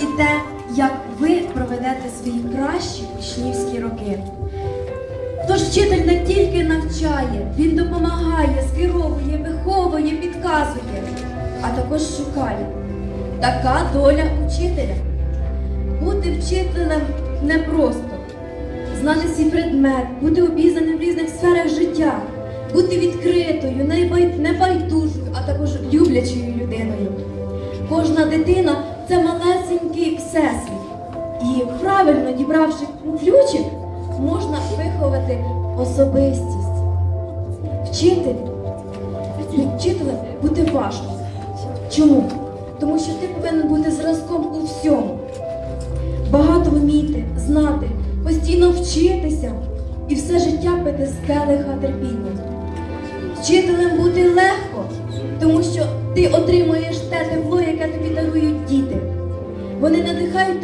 і те, як ви проведете свої кращі учнівські роки. Тож вчитель не тільки навчає, він допомагає, скеровує, виховує, підказує, а також шукає. Така доля учителя. Бути вчителем непросто. Знати свій предмет, бути обізнаним в різних сферах життя, бути відкритою, небай- небайдужою, а також люблячою людиною. Кожна дитина це малесенький всесвіт. І правильно дібравши ключик, можна виховати особистість. Вчитель, вчителем бути важко. Чому? Тому що ти повинен бути зразком у всьому. Багато вміти, знати, постійно вчитися і все життя пити з келиха терпіння. Вчителем бути легко, тому що ти отримуєш те Вони надихають тебе.